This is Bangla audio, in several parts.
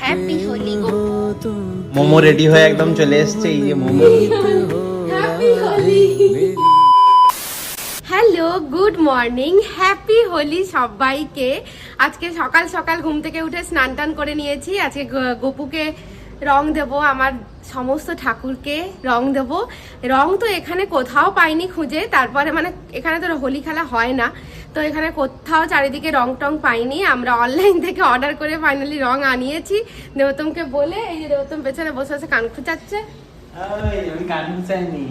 হ্যাপি হোলি গো মোমো রেডি হয়ে একদম চলে এসছে এই যে Momo. Happy Holi hello good morning happy Holi সবাইকে। আজকে সকাল সকাল ঘুম থেকে উঠে স্নান টান করে নিয়েছি। আজকে গপুকে রং দেব আমার সমস্ত ঠাকুরকে রং দেব। রং তো এখানে কোথাও পাইনি খুঁজে তারপরে মানে এখানে তো হোলি খেলা হয় না। তো এখানে কোথাও চারিদিকে রং টং পাইনি। আমরা অনলাইন থেকে অর্ডার করে ফাইনালি রং আনিয়েছি। দেবতমকে বলে এই যে দেবতম পেছনে বসে বসে কান খুঁচাচ্ছে। আমি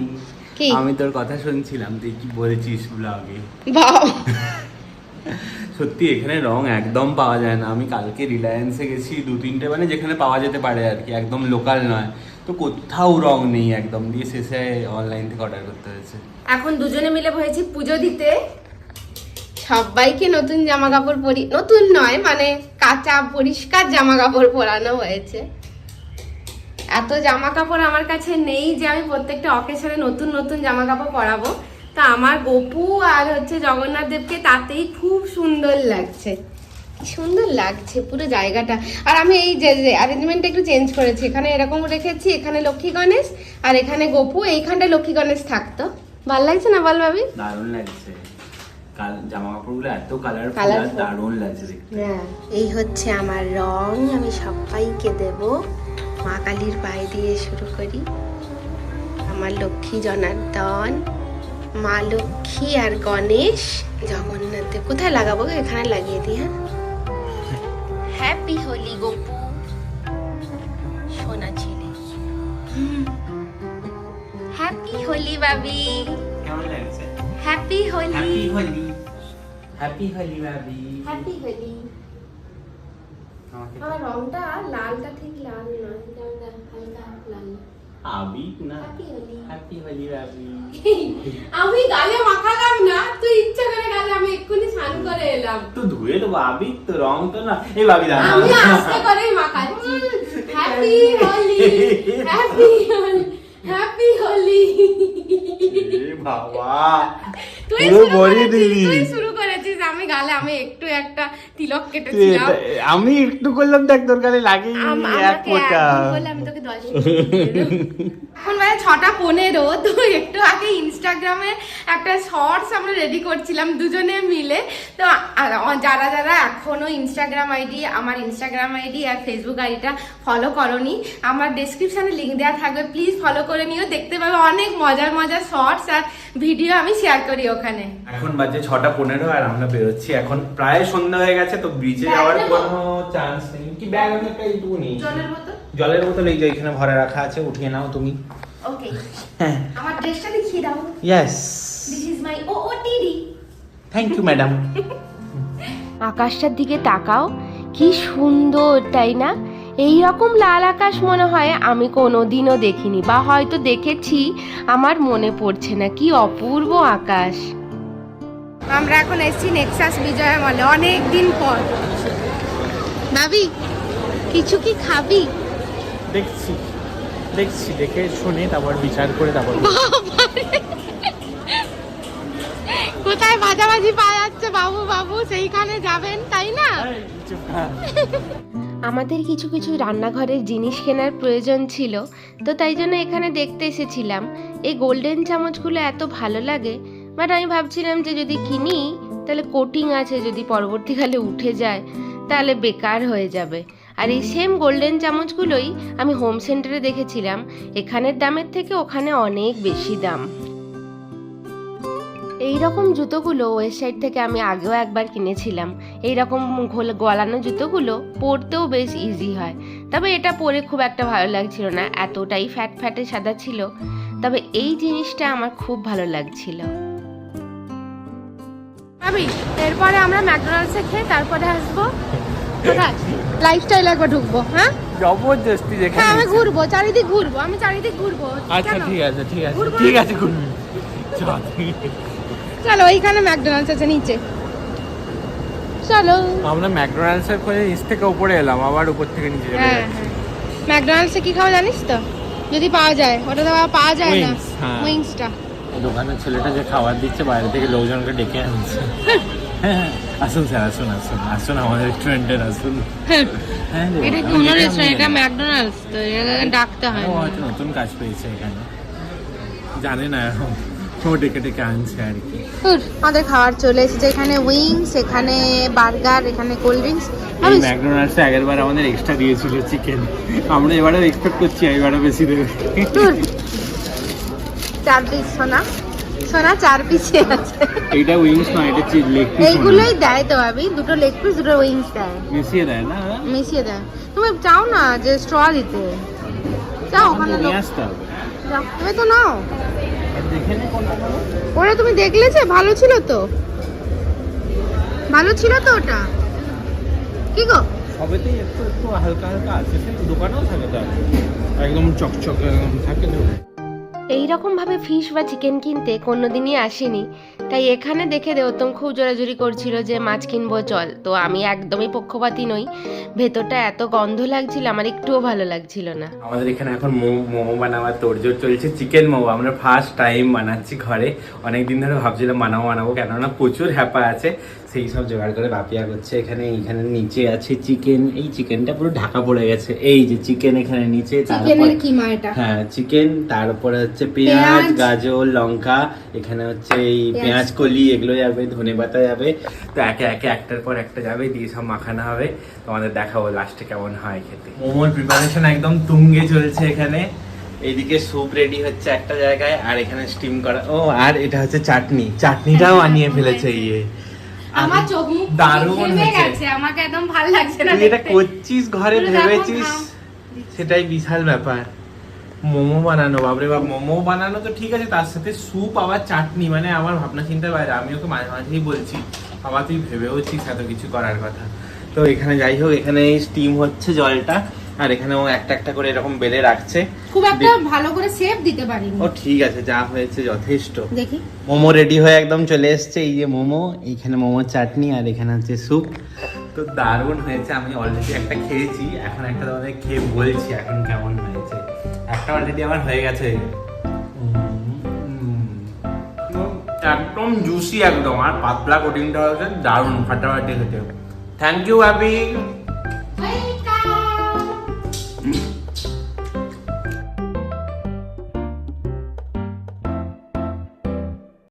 আমি তোর কথা শুনছিলাম তুই কি বলেছিস ব্লগে সত্যি এখানে রং একদম পাওয়া যায় না। আমি কালকে রিলায়েন্সে গেছি দু তিনটে মানে যেখানে পাওয়া যেতে পারে আর কি একদম লোকাল নয়। তো কোথাও রং নেই একদম দিয়ে শেষে অনলাইন থেকে অর্ডার করতে হয়েছে। এখন দুজনে মিলে হয়েছি পুজো দিতে। সবাইকে নতুন জামা কাপড় পরি, নতুন নয় মানে কাঁচা পরিষ্কার জামা কাপড় পরানো হয়েছে। এত জামা কাপড় আমার কাছে নেই যে আমি প্রত্যেকটা অকেশনে নতুন নতুন জামা কাপড় পরাবো। তা আমার গপু আর হচ্ছে জগন্নাথ দেবকে তাতেই খুব সুন্দর লাগছে। সুন্দর লাগছে পুরো জায়গাটা। আর আমি এই যে অ্যারেঞ্জমেন্টটা একটু চেঞ্জ করেছি। এখানে এরকম রেখেছি, এখানে লক্ষ্মী গণেশ, আর এখানে গপু এইখানটা লক্ষ্মী গণেশ থাকতো। ভালো লাগছে না বল ভাবি? দারুণ লাগছে। জামা কাপড়গুলো এত কালারফুল আর দারুণ লাগছে দেখতে। হ্যাঁ এই হচ্ছে আমার রং আমি সবাইকে দেব। মা কালীর পায়ে দিয়ে শুরু করি। আমার লক্ষ্মী জনার্দন মা লক্ষ্মী আর গণেশ। জগন্নাথ দেব। কোথায় লাগাবো? এখানে লাগিয়ে দিই হ্যাঁ? হ্যাপি হোলি গপু সোনা ছেলে। হ্যাপি হোলি বাবি কেমন লাগছে? Happy Holi happy Holi happy Holi ভাবি হ্যাপি হোলি আমার রংটা লালটা ঠিক লাল নয় রংটা হালকা লাল। আবি না। হ্যাপি হোলি ভাবি আমি গালে মাখালাম না তুই ইচ্ছা করে গালে আমি এক্ষুনি স্নান করে এলাম। তো ধুয়ে দেবো আবি তো রং তো না। এই ভাবি দাঁড়া। আমি আস্তে করেই মাখাচ্ছি। Happy Holi happy Holi happy Holi বাবা। তুই শুরু করে দিলি। তুই শুরু করেছিস। আমি গালে আমি একটু একটা তিলক কেটেছিলাম। আমি একটু করলাম দেখ তোর গালে লাগে এক ফোঁটা। আমি তোকে। এখন মানে ছটা পনেরো তো একটু আগে ইনস্টাগ্রামে একটা শর্টস আমরা রেডি করছিলাম দুজনে মিলে। তো যারা যারা এখনও ইনস্টাগ্রাম আইডি আমার ইনস্টাগ্রাম আইডি আর ফেসবুক আইডিটা ফলো করনি আমার ডেসক্রিপশনে লিঙ্ক দেওয়া থাকবে। প্লিজ ফলো করে নিও দেখতে পাবে অনেক মজার মজার শর্টস আর ভিডিও আমি শেয়ার করি ওখানে। এখন বাজে ছটা পনেরো আর আমরা বেরোচ্ছি। এখন প্রায় সন্ধ্যা হয়ে গেছে তো ব্রিজে যাওয়ার? কোনো চান্স নেই। কি ব্যাগ আমি একটা এইটুকু নিই জলের মতো জলের বোতল এই যে এখানে ভরে রাখা আছে উঠিয়ে নাও তুমি। ওকে আমার ড্রেসটা দেখিয়ে দাও। Yes this is my O O T D thank you madam আকাশটার দিকে তাকাও। কি সুন্দর তাই না? এই রকম লাল আকাশ মনে হয় আমি কোনোদিনও দেখিনি বা হয়তো দেখেছি আমার মনে পড়ছে না। কি অপূর্ব আকাশ। আমরা এখন এসেছি নেক্সাস বিজয়া মলে অনেক দিন পর। ভাবি কিছু কি খাবি? দেখছি। দেখছি দেখে শুনে তারপর বিচার করে তারপর কোথায় ভাজাভাজি পাওয়া যাচ্ছে বাবু বাবু? সেইখানে যাবেন তাই না? আমাদের কিছু কিছু রান্নাঘরের জিনিস কেনার প্রয়োজন ছিল তো তাই জন্য এখানে দেখতে এসেছিলাম। এই গোল্ডেন চামচগুলো এত ভালো লাগে বাট আমি ভাবছিলাম যে যদি কিনি, তাহলে কোটিং আছে যদি পরবর্তীকালে উঠে যায়, তাহলে বেকার হয়ে যাবে। আর এই সেম গোল্ডেন চামচগুলোই আমি হোম সেন্টারে দেখেছিলাম, এখানের দামের থেকে ওখানে অনেক বেশি দাম। এই রকম জুতোগুলো ওয়েবসাইট থেকে আমি আগেও একবার কিনেছিলাম। এই রকম গলানো জুতোগুলো পরতেও বেশ ইজি হয়। তবে এটা পরে খুব একটা ভালো লাগছিল না, এতটাই ফ্যাট ফ্যাটে সাদা ছিল। তবে এই জিনিসটা আমার খুব ভালো লাগছিল। ভাবি এরপরে আমরা ম্যাকডোনাল্ডসে খেয়ে তারপরে আসব। কোথায়? লাইফস্টাইল একবার ঢুকবো হ্যাঁ? জবরদস্তি হ্যাঁ আমি ঘুরবো চারিদিক ঘুরবো আমি চারিদিক ঘুরবো। আচ্ছা ঠিক আছে ঠিক আছে ঠিক আছে ঘুরবি। চল। চলো ওইখানে ম্যাকডোনাল্ডস আছে নিচে। চলো। আমরা ম্যাকডোনাল্ডস এর নিচ থেকে উপরে এলাম আবার উপর থেকে নিচে চলে হ্যাঁ যাচ্ছি। হ্যাঁ। ম্যাকডোনাল্ডসে কি খাওয়া জানিস তো? যদি পাওয়া যায়। ওটা তো পাওয়া যায় না। উইংসটা দোকানের ছেলেটা যে খাবার দিচ্ছে বাইরে থেকে লোকজনকে ডেকে আনছে। আসুন স্যার আসুন আসুন আসুন আমাদের রেস্টুরেন্টের আসুন। হ্যাঁ এটা কি আমি রেস্টুরেন্ট এটা ম্যাকডোনাল্ডস তো এটাকে ডাকতে হয় ও হয়তো নতুন কাজ পেয়েছে এখানে। জানে না এখন। ও ডেকে ডেকে আনছে আর কি। আমাদের খাবার চলে এসেছে। এখানে উইংস এখানে বার্গার এখানে কোল্ড ড্রিঙ্কস এই ম্যাকডোনাল্ডসে আগের বার আমাদের এক্সট্রা দিয়েছিল চিকেন আমরা এবারে এক্সপেক্ট করছি এবারে বেশি দেবে। চার পিস সোনা। সোনা চার পিসে আছে। এইটা উইংস নয় এটা চিজ লেগ পিস এইগুলোই দেয় তো ভাবি। দুটো লেগ পিস দুটো উইংস দেয়। মিশিয়ে দেয় না? মিশিয়ে দেয়। তুমি চাও না যে স্ট্র দিতে? চাও ওখানে নিয়ে আসতে হবে। তুমি তো নাও। নে ভালো। তুমি দেখলে যে ভালো ছিল তো? ভালো ছিল তো ওটা? কি গো? সবেতেই একটু একটু হালকা হালকা আছে। দোকানেও থাকে তো একদম চকচকে একদম থাকে তো এই ভাবে ফিশ বা চিকেন কিনতে কোনোদিনই আসিনি। তাই এখানে দেখে দেওতম খুব জোরাজুরি করছিল যে মাছ কিনবো, চল। তো আমি একদমই পক্ষপাতী নই। ভেতরটা এত গন্ধ লাগছিল, আমার একটুও ভালো লাগছিল না। আমাদের এখানে এখন মোমো বানাবার তোড়জোড় চলছে চিকেন মোমো। আমরা ফার্স্ট টাইম বানাচ্ছি ঘরে। অনেক দিন ধরে ভাবছিলাম বানাবো বানাবো। কেননা প্রচুর হ্যাপা আছে। সেই সব জোগাড় করে বাপিয়া করছে। এখানে এখানে নিচে আছে চিকেন এই চিকেনটা পুরো ঢাকা পড়ে গেছে। এই যে চিকেন এখানে নিচে চিকেনের কিমা এটা? হ্যাঁ চিকেন তারপরে হচ্ছে পেঁয়াজ। গাজর লঙ্কা এখানে হচ্ছে এই পেঁয়াজ। পেঁয়াজ কলি এগুলো যাবে ধনে পাতা যাবে। তো একে একে একটার পর একটা যাবে দিয়ে সব মাখানো হবে। তোমাদের দেখাবো লাস্টে কেমন হয় খেতে। মোমোর প্রিপারেশন একদম তুঙ্গে চলছে এখানে। এইদিকে স্যুপ রেডি হচ্ছে একটা জায়গায় আর এখানে স্টিম করা ও আর এটা হচ্ছে চাটনি। চাটনিটাও আনিয়ে ফেলেছে ইয়ে। আমার চোখ মুখ দারুণ গেছে আমাকে একদম ভালো লাগছে না তুই এটা করছিস ঘরে ভেবেছিস সেটাই বিশাল ব্যাপার। মোমো বানানো বাবরে বাপ মোমো বানানো তো ঠিক আছে তার সাথে স্যুপ আবার চাটনি মানে আমার ভাবনা চিন্তার বাইরে। আমি ওকে মাঝে মাঝেই বলছি বাবা তুই ভেবেওছিস এত কিছু করার কথা? তো এখানে যাই হোক এখানে স্টিম হচ্ছে জলটা। আর এখানে ও একটা একটা করে এরকম বেলে রাখছে। খুব একটা ভালো করে শেপ দিতে পারিনি। ও ঠিক আছে যা হয়েছে যথেষ্ট। দেখি। মোমো রেডি হয়ে একদম চলে এসছে এই যে মোমো এইখানে মোমো চাটনি আর এখানে হচ্ছে স্যুপ। তো দারুণ হয়েছে আমি অলরেডি একটা খেয়েছি এখন একটা তোমাদের খেয়ে বলছি এখন কেমন হয়েছে। একটা অলরেডি আমার হয়ে গেছে। একদম জুসি একদম আর পাতলা কোটিংটা হচ্ছে দারুণ ফাটাফাটি খেতে। থ্যাংক ইউ এই,